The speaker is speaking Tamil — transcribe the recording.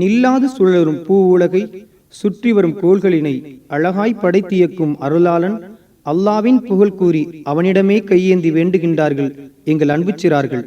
நில்லாது சுழலும் பூ உலகை சுற்றி வரும் கோள்களினை அழகாய் படைத்தியக்கும் அருளாளன் அல்லாவின் புகழ் கூறி அவனிடமே கையேந்தி வேண்டுகின்றார்கள் எங்கள் அன்புச்சிறார்கள்.